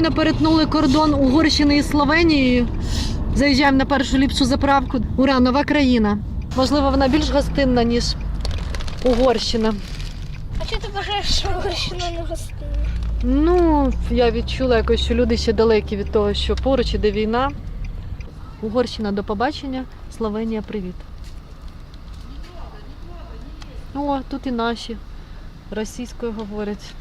щойно перетнули кордон Угорщини і Словенії. Заїжджаємо на першу ліпшу заправку. Ура, нова країна. Можливо, вона більш гостинна, ніж Угорщина. А чого ти вважаєш, що Угорщина не гостинна? Ну, я відчула якось, що люди ще далекі від того, що поруч іде війна. Угорщина до побачення, Словенія привіт. О, тут і наші російською говорять.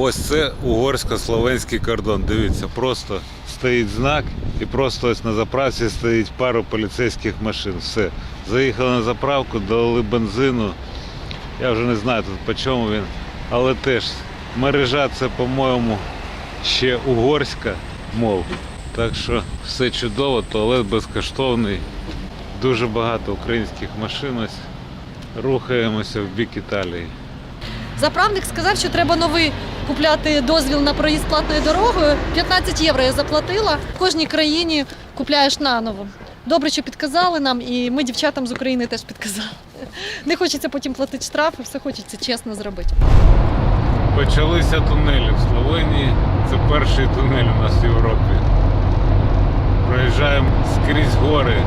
Ось це угорсько-словенський кордон. Дивіться, просто стоїть знак і просто ось на заправці стоїть пару поліцейських машин. Все. Заїхали на заправку, дали бензину. Я вже не знаю тут по чому він. Але теж мережа це, по-моєму, ще угорська мов. Так що все чудово, туалет безкоштовний. Дуже багато українських машин. Ось рухаємося в бік Італії. Заправник сказав, що треба новий купляти дозвіл на проїзд платною дорогою. 15 євро я заплатила. В кожній країні купляєш наново. Добре, що підказали нам, і ми дівчатам з України теж підказали. Не хочеться потім платити штрафи, все хочеться чесно зробити. Почалися тунелі в Словенії. Це перший тунель у нас в Європі. Проїжджаємо скрізь гори.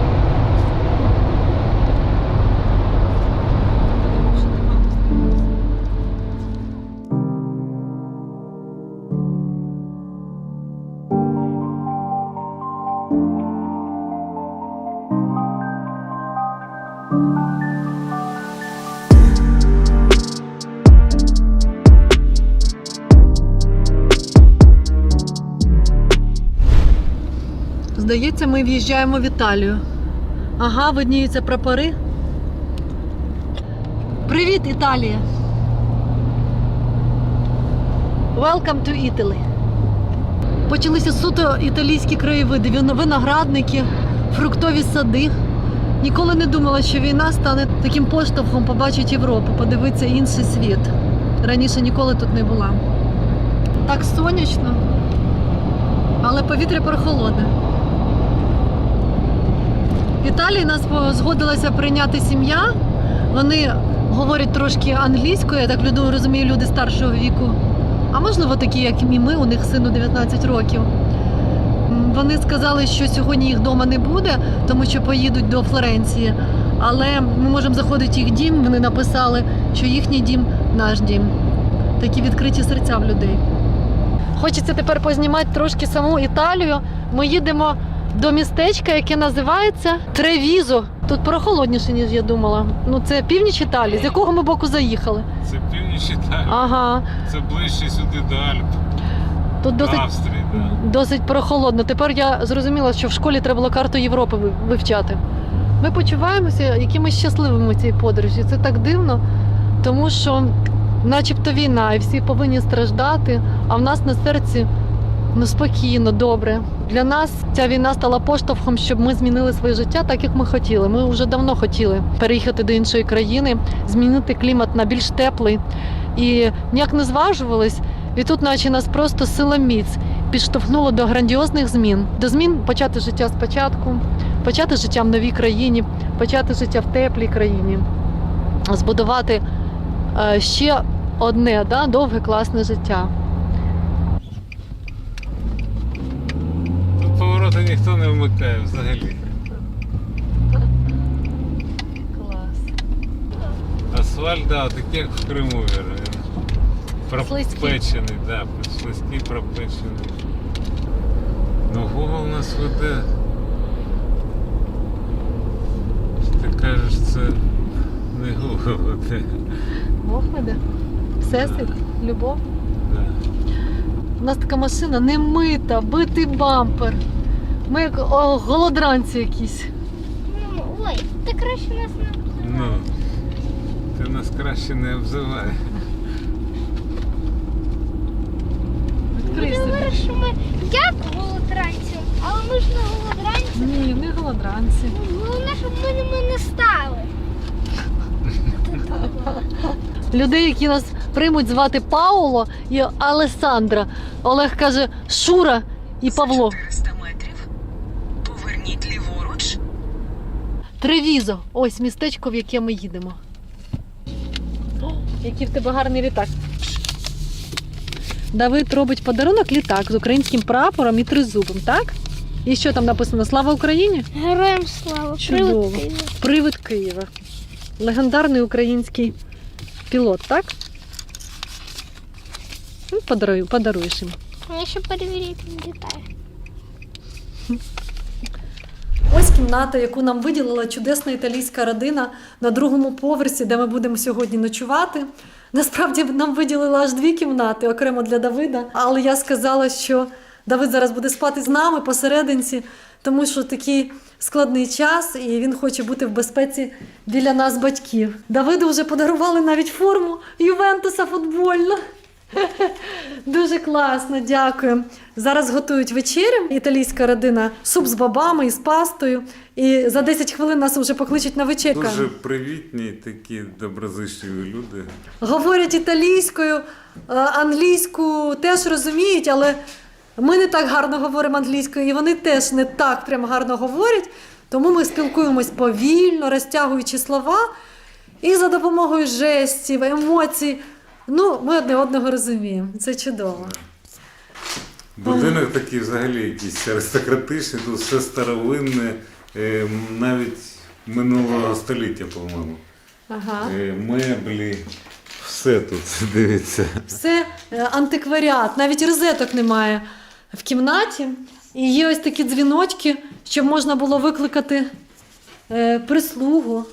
Здається, ми в'їжджаємо в Італію. Ага, видніються прапори. Привіт, Італія! Welcome to Italy. Почалися суто італійські краєвиди, виноградники, фруктові сади. Ніколи не думала, що війна стане таким поштовхом побачити Європу, подивитися інший світ. Раніше ніколи тут не була. Так сонячно, але повітря прохолодне. Італії нас згодилася прийняти сім'я. Вони говорять трошки англійською, я так розумію, люди старшого віку. А можливо, такі, як і ми, у них сину 19 років. Вони сказали, що сьогодні їх вдома не буде, тому що поїдуть до Флоренції. Але ми можемо заходити в їх дім. Вони написали, що їхній дім наш дім. Такі відкриті серця в людей. Хочеться тепер познімати трошки саму Італію. Ми їдемо до містечка, яке називається Тревізо. Тут прохолодніше, ніж я думала. Ну це північ Італії. З якого ми боку заїхали? Це північ Італії. Ага, Це ближче сюди до Альп, тут досить, Австрії. Да. досить прохолодно. Тепер я зрозуміла, що в школі треба було карту Європи ви- вивчати. Ми почуваємося якимись щасливими цій подорожі. Це так дивно, тому що, начебто, війна, і всі повинні страждати, а в нас на серці ну спокійно, добре. Для нас ця війна стала поштовхом, щоб ми змінили своє життя так, як ми хотіли. Ми вже давно хотіли переїхати до іншої країни, змінити клімат на більш теплий. І ніяк не зважувались. І тут, наче нас просто сила міць підштовхнуло до грандіозних змін. До змін почати життя спочатку, почати життя в новій країні, почати життя в теплій країні, збудувати е, ще одне да, довге класне життя. Тут повороти ніхто не вмикає взагалі. Клас. Асфальт, да, такий як в Криму, вірно. Пропечений, да, слизький пропечений. Ну, Google нас веде. Ти кажеш, це не Google веде. Бог веде. Всесвіт, любов. Да. У нас така машина не мита, битий бампер. Ми як о, голодранці якісь. Ну, ой, ти краще нас не Ну, ти нас краще не обзивай. Ти говориш, що ми як голодранці, але ми ж не голодранці. Ні, не голодранці. Головне, щоб ми ними не стали. Людей, які нас приймуть звати Пауло і Алесандра. Олег каже Шура і Павло. 400 метрів Тревізо. Ось містечко, в яке ми їдемо. О, який в тебе гарний літак. Давид робить подарунок літак з українським прапором і тризубом, так? І що там написано? Слава Україні? Героям слава. Чудово. Привид Києва. Привид Києва. Легендарний український пілот, так? Ну, подарую, подаруєш їм. Я ще перевірити не літає. Ось кімната, яку нам виділила чудесна італійська родина на другому поверсі, де ми будемо сьогодні ночувати. Насправді нам виділили аж дві кімнати окремо для Давида. Але я сказала, що Давид зараз буде спати з нами посерединці, тому що такий складний час, і він хоче бути в безпеці біля нас, батьків. Давиду вже подарували навіть форму Ювентуса футбольну. Дуже класно, дякую. Зараз готують вечерю. Італійська родина, суп з бабами і з пастою. І за 10 хвилин нас вже покличуть на вечерю. Дуже привітні, такі доброзичливі люди. Говорять італійською, е, англійську теж розуміють, але ми не так гарно говоримо англійською, і вони теж не так прям гарно говорять. Тому ми спілкуємось повільно, розтягуючи слова, і за допомогою жестів, емоцій. Ну, ми одне одного розуміємо. Це чудово. Будинок такий взагалі якийсь аристократичний, тут все старовинне, е, навіть минулого століття, по-моєму. Ага. Е, Меблі, все тут, дивіться. Все е, антикваріат, навіть розеток немає в кімнаті. І є ось такі дзвіночки, щоб можна було викликати прислугу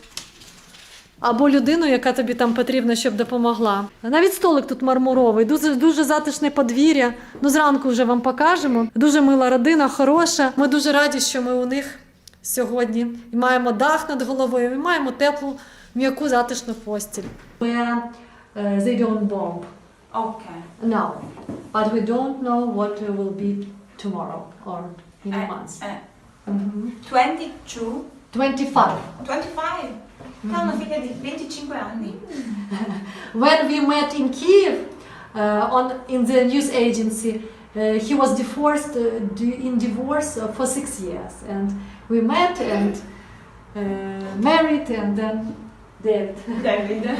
або людину, яка тобі там потрібна, щоб допомогла. Навіть столик тут мармуровий, дуже, дуже затишне подвір'я. Ну, зранку вже вам покажемо. Дуже мила родина, хороша. Ми дуже раді, що ми у них сьогодні. І маємо дах над головою, і маємо теплу, м'яку затишну постіль. Where uh, they don't bomb. Okay. No, but we don't know what will be tomorrow or in a Uh, month. uh, Mhm. 22, 25. 25. Tá una figlia di 25 anni. When we met in Kiev uh, on in the news agency, uh, he was divorced uh, in divorce uh, for six years, and we met and uh, married, and then dead. David.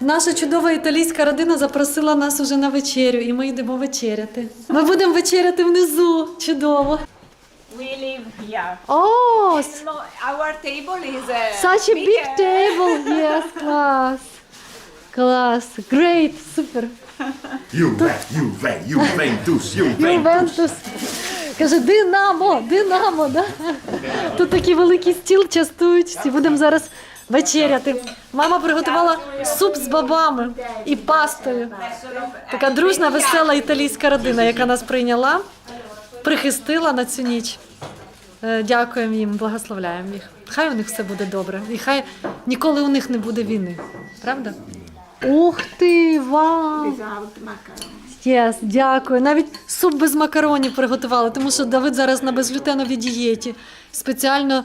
Наша чудова італійська родина запросила нас уже на вечерю, і ми йдемо вечеряти. Ми будемо вечеряти внизу. Чудово. We live here. О, No, our table is uh, Such a big bigger. table, yes, клас. Клас, great, супер. Juve, Juventus, Juventus. Ювентус. Каже, Динамо, Динамо, да? Тут такий великий стіл частують, всі будемо зараз вечеряти. Мама приготувала суп з бабами і пастою. Така дружна, весела італійська родина, яка нас прийняла, прихистила на цю ніч. Е, Дякуємо їм, благословляємо їх. Хай у них все буде добре. І хай ніколи у них не буде війни. Правда? Ух ти, вау! Yes, дякую. Навіть суп без макаронів приготували, тому що Давид зараз на безглютеновій дієті. Спеціально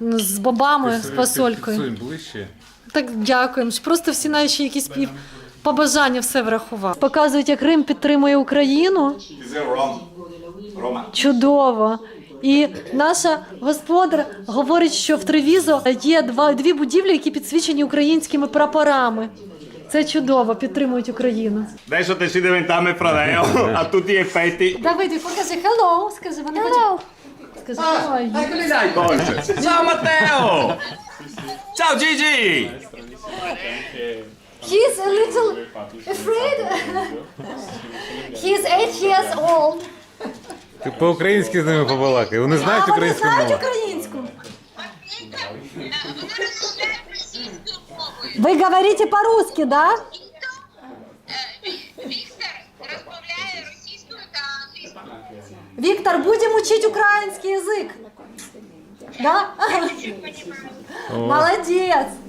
з бобами, з фасолькою. Ближче. Так дякуємо. Просто всі наші якісь пів побажання все врахував. Показують, як Рим підтримує Україну. Roma. Чудово. І наша господар говорить, що в Тревізо є два дві будівлі, які підсвічені українськими прапорами. Це чудово, підтримують Україну. Adesso te si diventare fradeo a tutti gli effetti. Давиди, покажи hello, скажи, вони Hello. Скажи, you? Eccoli là i Dolce. Ciao Matteo! Ciao Gigi! He's a little afraid. He's eight years old. Ти по-українськи з ними побалакай. Вони знають а вони українську знають мову? українську? Ви говорите по-русски, да? Віктор будемо вчити український язик. Да? Молодець.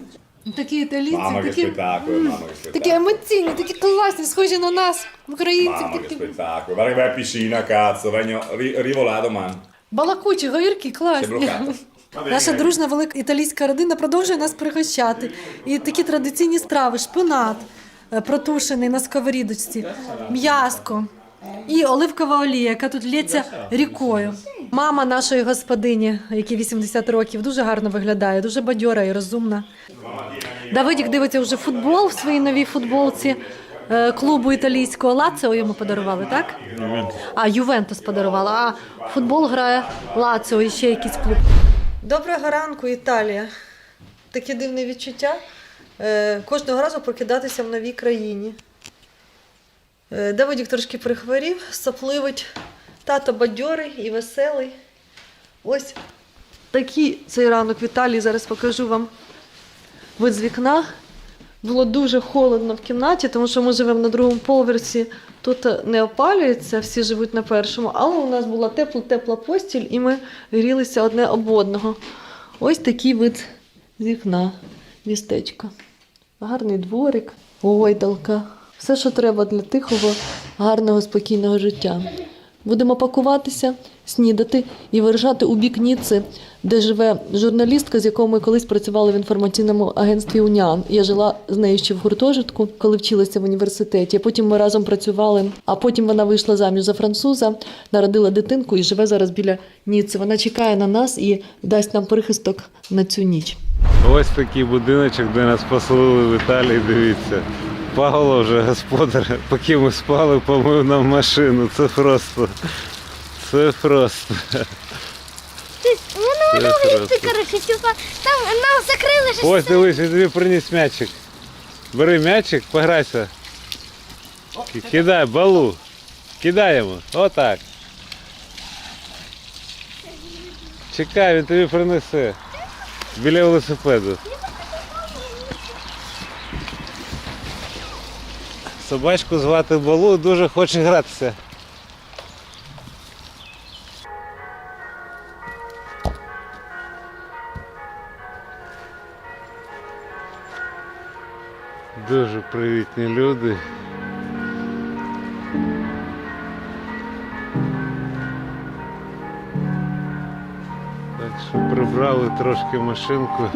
Такі італійці, che такі, spettacolo, mamma che такі spettacolo. емоційні, такі класні, схожі на нас, українців. Mamma che Такі spettacolo. Guarda che bella piscina, cazzo. Vengo, ri- балакучі, говірки, Sei класні. bloccato. Va bene. Наша дружна велика італійська родина продовжує нас пригощати. І такі традиційні страви: шпинат, е, протушений на сковорідочці, м'яско і оливкова олія, яка тут лється рікою. Мама нашої господині, якій 80 років, дуже гарно виглядає, дуже бадьора і розумна. Давидік дивиться вже футбол в своїй новій футболці е, клубу італійського Лаціо йому подарували, так? А, Ювентус подарувала. А футбол грає Лаціо і ще якийсь клуб. Доброго ранку, Італія. Таке дивне відчуття. Е, Кожного разу прокидатися в новій країні. Е, Давидік трошки прихворів, сопливить. Тато бадьорий і веселий. Ось такий цей ранок в. Зараз покажу вам вид з вікна. Було дуже холодно в кімнаті, тому що ми живемо на другому поверсі. Тут е, не опалюється, всі живуть на першому, але у нас була тепла-тепла постіль, і ми грілися одне об одного. Ось такий вид з вікна, містечко. Гарний дворик, гойдалка. Все, що треба для тихого, гарного, спокійного життя. Будемо пакуватися, снідати і виїжджати у бік Ніци, де живе журналістка, з якою ми колись працювали в інформаційному агентстві Уніан. Я жила з нею ще в гуртожитку, коли вчилася в університеті. Потім ми разом працювали. А потім вона вийшла заміж за француза, народила дитинку і живе зараз біля Ніци. Вона чекає на нас і дасть нам прихисток на цю ніч. Ось такий будиночок, де нас поселили в Італії, дивіться. Павло вже господар, поки ми спали, помив нам машину. Це просто. Це просто. Воно Це коротше, типа, там нам закрили ж. Ось дивись, я тобі приніс м'ячик. Бери м'ячик, пограйся. Кидай балу. Кидаємо. Отак. Чекай, він тобі принесе. Біля велосипеду. Собачку звати Балу, дуже хоче гратися. Дуже привітні люди. Так що прибрали трошки машинку.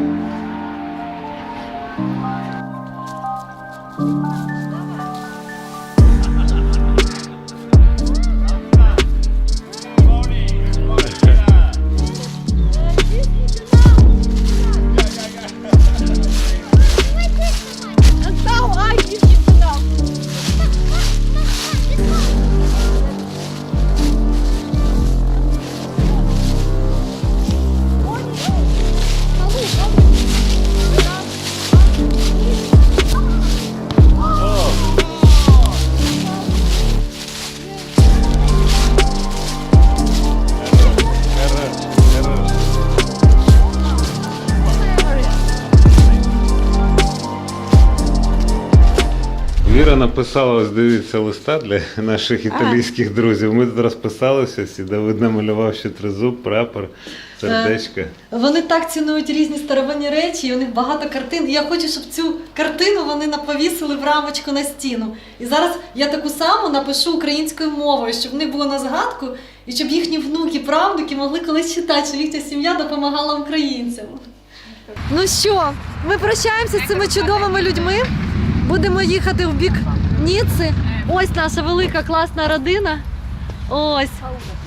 Написала, ось дивіться, листа для наших італійських друзів. Ми тут розписалися, всі Давид намалював ще тризуб, прапор, сердечко. Вони так цінують різні старовинні речі, і у них багато картин. І я хочу, щоб цю картину вони наповісили в рамочку на стіну. І зараз я таку саму напишу українською мовою, щоб в них було на згадку, і щоб їхні внуки, правнуки могли колись читати, що їхня сім'я допомагала українцям. Ну що, ми прощаємося з цими чудовими людьми. Будемо їхати в бік Ніци. Ось наша велика класна родина. Ось.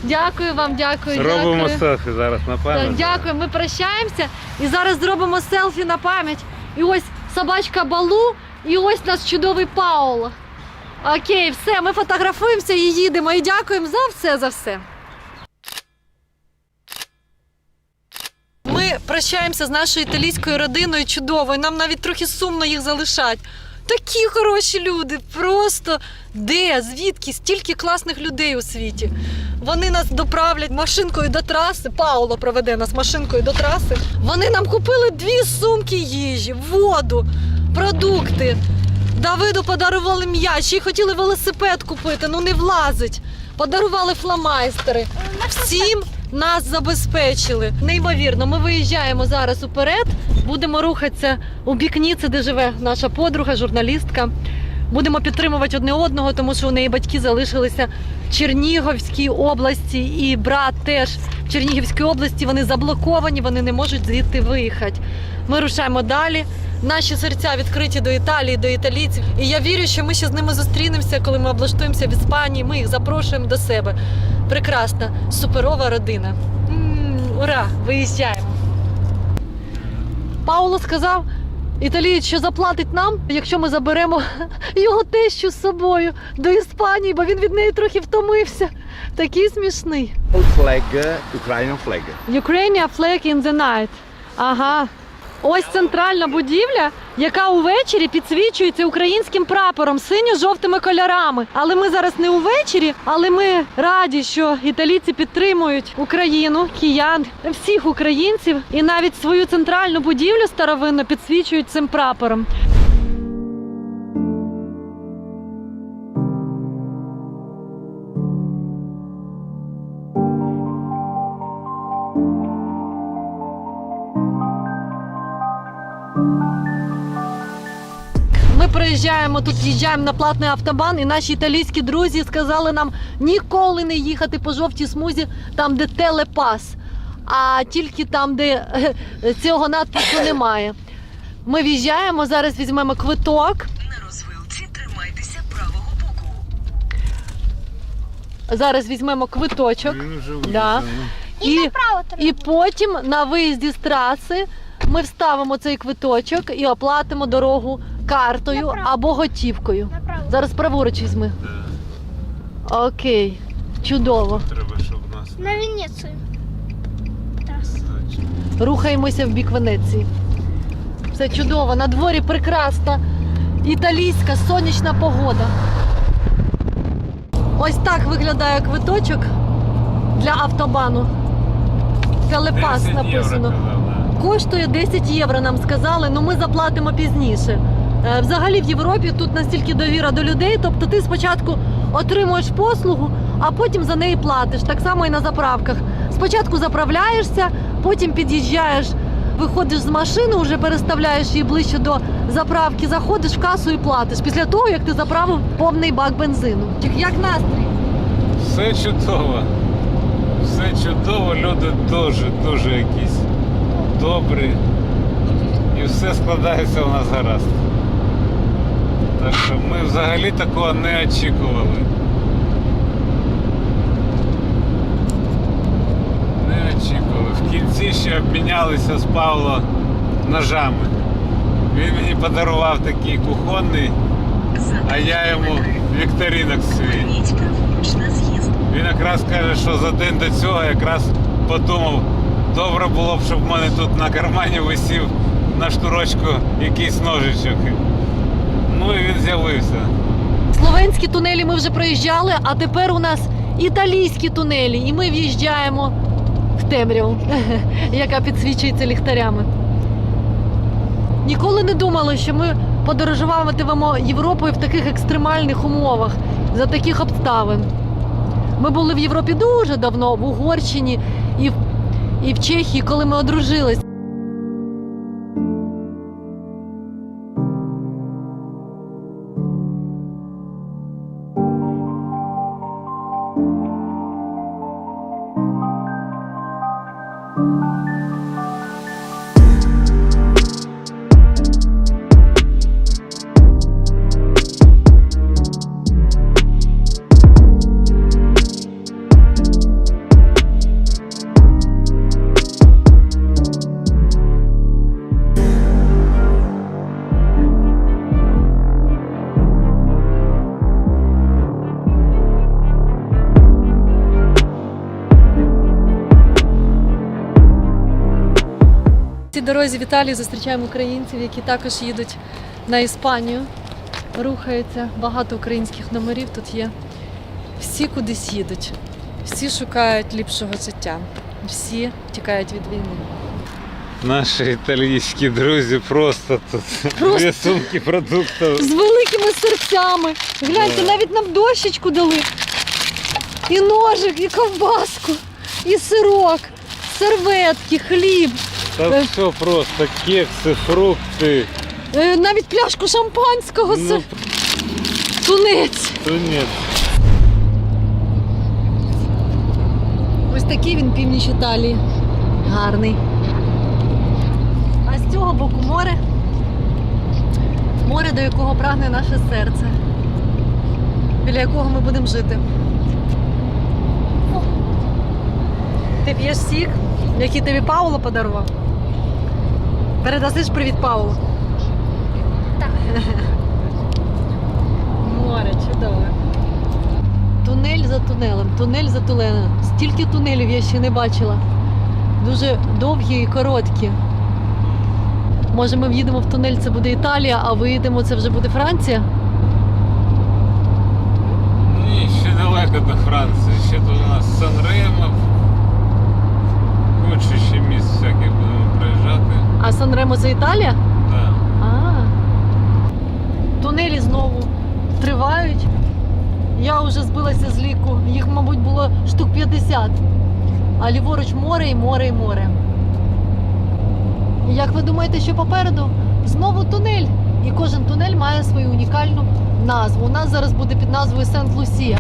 Дякую вам, дякую. Робимо дякую. селфі зараз на Так, пам'ять. дякую. Ми прощаємося і зараз зробимо селфі на пам'ять. І ось собачка Балу, і ось наш чудовий Пауло. Окей, все, ми фотографуємося і їдемо. І дякуємо за все, за все. Ми прощаємося з нашою італійською родиною чудовою. Нам навіть трохи сумно їх залишати. Такі хороші люди. Просто де, звідки стільки класних людей у світі. Вони нас доправлять машинкою до траси. Пауло проведе нас машинкою до траси. Вони нам купили дві сумки їжі, воду, продукти. Давиду подарували м'яч, ще й хотіли велосипед купити, ну не влазить. Подарували фламайстери. Всім нас забезпечили. Неймовірно, ми виїжджаємо зараз уперед, будемо рухатися у бік Ніци, де живе наша подруга, журналістка. Будемо підтримувати одне одного, тому що у неї батьки залишилися в Чернігівській області, і брат теж в Чернігівській області. Вони заблоковані, вони не можуть звідти виїхати. Ми рушаємо далі. Наші серця відкриті до Італії, до італійців. І я вірю, що ми ще з ними зустрінемося, коли ми облаштуємося в Іспанії. Ми їх запрошуємо до себе. прекрасна, суперова родина. М, Ура! Виїжджаємо. Пауло сказав, італієць, що заплатить нам, якщо ми заберемо його тещу з собою до Іспанії, бо він від неї трохи втомився. Такий смішний. flag, Ukrainian flag. Ukrainian flag in the night. Ага. Ось центральна будівля, яка увечері підсвічується українським прапором синьо-жовтими кольорами. Але ми зараз не увечері, але ми раді, що італійці підтримують Україну, киян, всіх українців і навіть свою центральну будівлю старовинно підсвічують цим прапором. Ми приїжджаємо тут, їжджаємо на платний автобан, і наші італійські друзі сказали нам ніколи не їхати по жовтій смузі, там, де телепас, а тільки там, де е, цього надпису немає. Ми в'їжджаємо, зараз візьмемо квиток. На розвилці тримайтеся правого боку. Зараз візьмемо квиточок. Вже Да. І, І, направо і потім на виїзді з траси ми вставимо цей квиточок і оплатимо дорогу картою Направо. або готівкою. Направо. Зараз праворуч візьми. Окей, чудово. Треба, щоб нас На Венецію. Рухаємося в бік Венеції. Все чудово. На дворі прекрасна італійська сонячна погода. Ось так виглядає квиточок для автобану. Телепас 10 євро написано. Коштує 10 євро, нам сказали, але ми заплатимо пізніше. Е, Взагалі в Європі тут настільки довіра до людей, тобто ти спочатку отримуєш послугу, а потім за неї платиш. Так само і на заправках. Спочатку заправляєшся, потім під'їжджаєш, виходиш з машини, вже переставляєш її ближче до заправки, заходиш в касу і платиш. Після того, як ти заправив повний бак бензину. Як настрій? Все чудово. Все чудово, люди дуже, дуже якісь добрі. І все складається у нас гаразд. Так що ми взагалі такого не очікували. Не очікували. В кінці ще обмінялися з Павло ножами. Він мені подарував такий кухонний, а я йому вікторинок свій. Він якраз каже, що за день до цього якраз подумав, добре було б, щоб в мене тут на кармані висів на штурочку якийсь ножичок. Ну і він з'явився. Словенські тунелі ми вже проїжджали, а тепер у нас італійські тунелі, і ми в'їжджаємо в темряву, яка підсвічується ліхтарями. Ніколи не думали, що ми подорожуватимемо Європою в таких екстремальних умовах, за таких обставин. Ми були в Європі дуже давно, в Угорщині і в, і в Чехії, коли ми одружились. В дорозі в Італії зустрічаємо українців, які також їдуть на Іспанію. Рухаються багато українських номерів тут є. Всі кудись їдуть, всі шукають ліпшого життя, всі тікають від війни. Наші італійські друзі просто тут Просто. дві сумки продуктів. З великими серцями. Гляньте, навіть нам дощечку дали. І ножик, і ковбаску, і сирок, серветки, хліб, Та все просто кекси, фрукти. е, навіть пляшку шампанського. Ну, тунець. то. Ось такий він північ Італії. Гарний. А з цього боку море. Море, до якого прагне наше серце. Біля якого ми будемо жити. О, Ти п'єш сік, який тобі Пауло подарував? Передасиш привіт Паулу. Так. Море, чудове. Тунель за тунелем, тунель за тунелем. Стільки тунелів я ще не бачила. Дуже довгі і короткі. Може, ми в'їдемо в тунель, це буде Італія, а виїдемо, це вже буде Франція. Ні, ще далеко до Франції. Ще тут у нас Сан-Ремо. Куча ще місць всяких будемо проїжджати. А Сан-Ремо це Італія? Да. А. Тунелі знову тривають. Я вже збилася з ліку. Їх, мабуть, було штук 50. А ліворуч море і море і море. Як ви думаєте, що попереду? Знову тунель. І кожен тунель має свою унікальну назву. У нас зараз буде під назвою Сент-Лусія.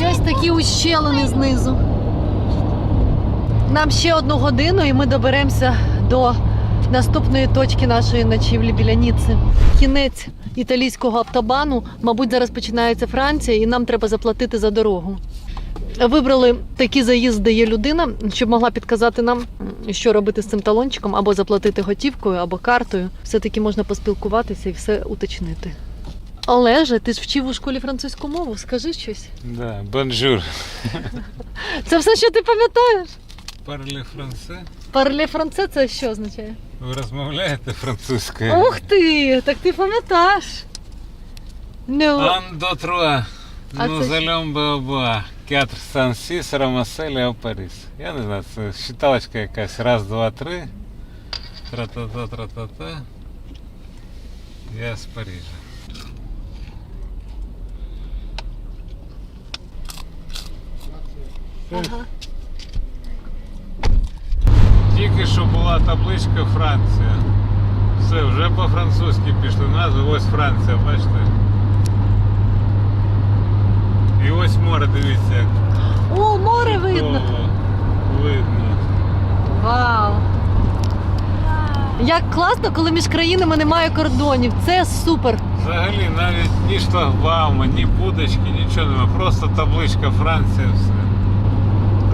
І ось такі ущелини знизу. Нам ще одну годину і ми доберемося до наступної точки нашої ночівлі біля Ніцци. Кінець італійського автобану. Мабуть, зараз починається Франція, і нам треба заплатити за дорогу. Вибрали такі заїзд, де є людина, щоб могла підказати нам, що робити з цим талончиком, або заплатити готівкою, або картою. Все-таки можна поспілкуватися і все уточнити. Олеже, ти ж вчив у школі французьку мову, скажи щось. Да, бонжур. Це все, що ти пам'ятаєш? Парлі франце? Парле франце це що означає? Ви розмовляєте французькою? Ух ти! Так ти пам'ятаєш. Ну, Ан до труа. А Ну, це- залем баба. Кетр сан сіс, рамасель, Паріс. Я не знаю, це считалочка якась. Раз, два, три. Тра-та-та, тра-та-та. Я з Парижа. ага. Тільки що була табличка Франція. Все, вже по-французьки пішли назви. Ось Франція, бачите. І ось море, дивіться, як О, море видно. видно. Вау! Як класно, коли між країнами немає кордонів. Це супер. Взагалі навіть ні шлагбаума, ні будочки, нічого немає. Просто табличка Франція все.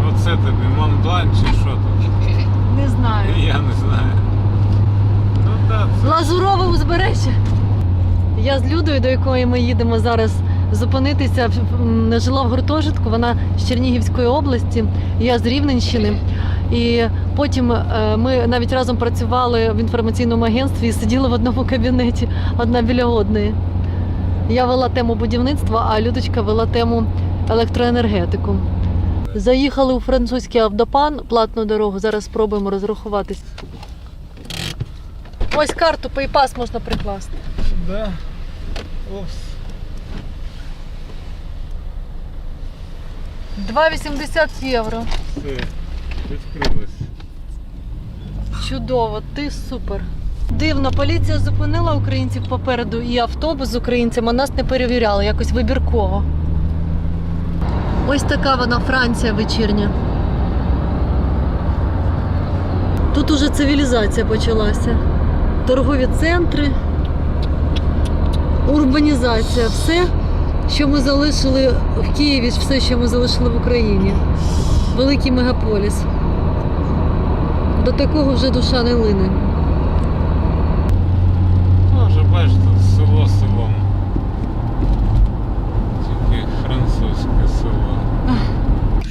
Оце тобі Монблан чи що тут? Не знаю. Я не знаю. Ну так, Лазурове узбережжя. Я з Людою, до якої ми їдемо зараз зупинитися, жила в гуртожитку. Вона з Чернігівської області, я з Рівненщини. І потім е, ми навіть разом працювали в інформаційному агентстві і сиділи в одному кабінеті, одна біля одної. Я вела тему будівництва, а Людочка вела тему електроенергетику. Заїхали у французький авдопан, платну дорогу. Зараз спробуємо розрахуватись. Ось карту PayPass можна прикласти. Да. Опс. 2,80 євро. Все. Відкрилось. Чудово, ти супер. Дивно, поліція зупинила українців попереду і автобус з українцями нас не перевіряли, якось вибірково. Ось така вона Франція вечірня. Тут уже цивілізація почалася. Торгові центри, урбанізація. Все, що ми залишили в Києві, все, що ми залишили в Україні. Великий мегаполіс. До такого вже душа не лине. Ну, вже бачиш, тут село селом. Тільки французьке село.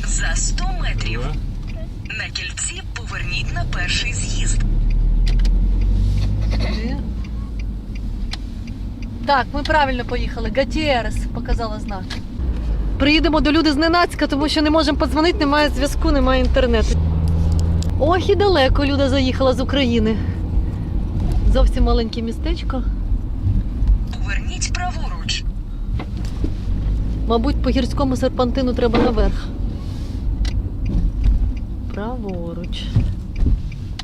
За 100 метрів на кільці поверніть на перший з'їзд. Де? Так, ми правильно поїхали. Гатіерес показала знак. Приїдемо до люди зненацька, тому що не можемо подзвонити, немає зв'язку, немає інтернету. Ох, і далеко Люда заїхала з України. Зовсім маленьке містечко. Поверніть праворуч. Мабуть, по гірському серпантину треба наверх. Праворуч.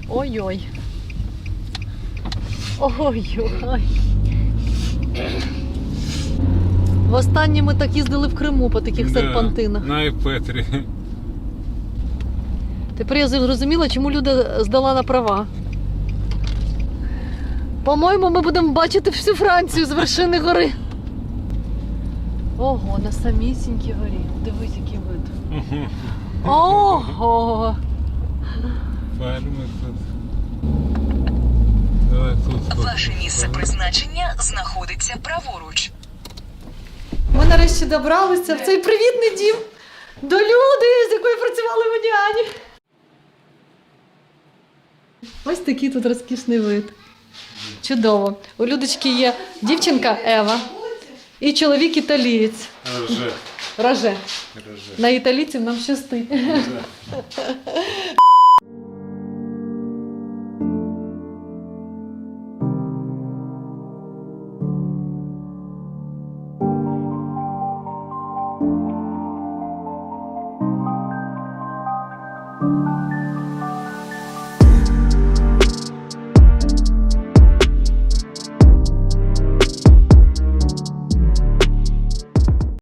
Ой-ой. Ой-ой. Востаннє ми так їздили в Криму по таких Да, серпантинах. На Іпетрі. Тепер я зрозуміла, чому Люда здала на права. По-моєму, ми будемо бачити всю Францію з вершини гори. Ого, на самісінькій горі. Дивись, який вид. Ого! Пальми тут. Давай тут. Ваше місце призначення знаходиться праворуч. Ми нарешті добралися в цей привітний дім до люди, з якою працювали в Уніані. Ось такий тут розкішний вид. Чудово. У Людочки є дівчинка Ева і чоловік італієць. Роже. Роже. Роже. На італійців нам щастить.